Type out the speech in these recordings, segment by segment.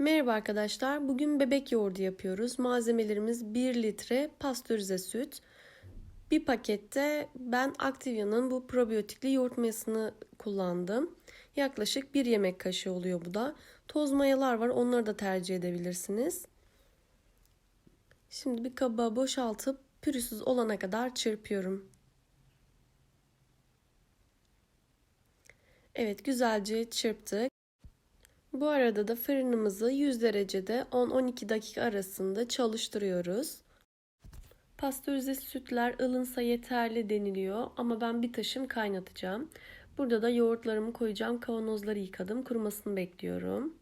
Merhaba arkadaşlar. Bugün bebek yoğurdu yapıyoruz. Malzemelerimiz 1 litre pastörize süt. Bir pakette ben Activia'nın bu probiyotikli yoğurt mayasını kullandım. Yaklaşık 1 yemek kaşığı oluyor bu da. Toz mayalar var. Onları da tercih edebilirsiniz. Şimdi bir kaba boşaltıp pürüzsüz olana kadar çırpıyorum. Evet güzelce çırptık. Bu arada da fırınımızı 100 derecede 10-12 dakika arasında çalıştırıyoruz. Pastörize sütler ılınsa yeterli deniliyor ama ben bir taşım kaynatacağım. Burada da yoğurtlarımı koyacağım. Kavanozları yıkadım. Kurumasını bekliyorum.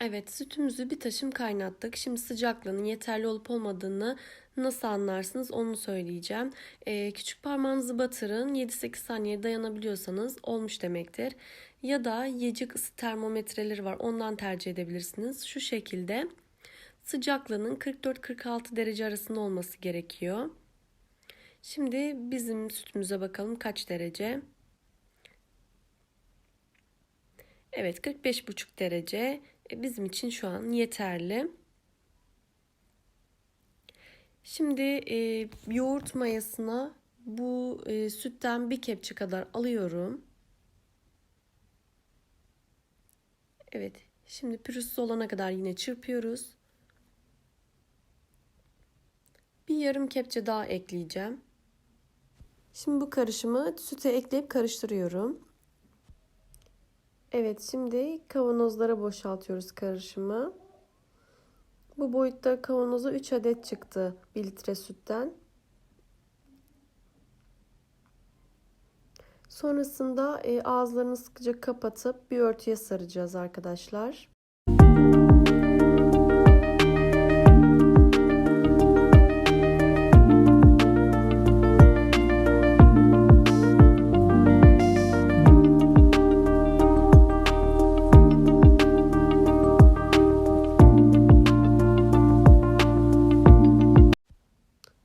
Evet sütümüzü bir taşım kaynattık. Şimdi sıcaklığının yeterli olup olmadığını nasıl anlarsınız onu söyleyeceğim. Ee, küçük parmağınızı batırın. 7-8 saniye dayanabiliyorsanız olmuş demektir. Ya da yiyecek ısı termometreleri var. Ondan tercih edebilirsiniz. Şu şekilde sıcaklığının 44-46 derece arasında olması gerekiyor. Şimdi bizim sütümüze bakalım kaç derece. Evet 45,5 derece bizim için şu an yeterli. Şimdi e, yoğurt mayasına bu e, sütten bir kepçe kadar alıyorum. Evet. Şimdi pürüzsüz olana kadar yine çırpıyoruz. Bir yarım kepçe daha ekleyeceğim. Şimdi bu karışımı süte ekleyip karıştırıyorum. Evet şimdi kavanozlara boşaltıyoruz karışımı. Bu boyutta kavanoza 3 adet çıktı 1 litre sütten. Sonrasında e, ağızlarını sıkıca kapatıp bir örtüye saracağız arkadaşlar.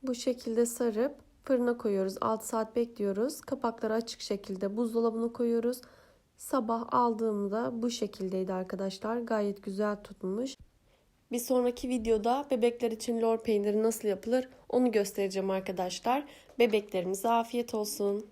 Bu şekilde sarıp fırına koyuyoruz. 6 saat bekliyoruz. Kapakları açık şekilde buzdolabına koyuyoruz. Sabah aldığımda bu şekildeydi arkadaşlar. Gayet güzel tutmuş. Bir sonraki videoda bebekler için lor peyniri nasıl yapılır onu göstereceğim arkadaşlar. Bebeklerimize afiyet olsun.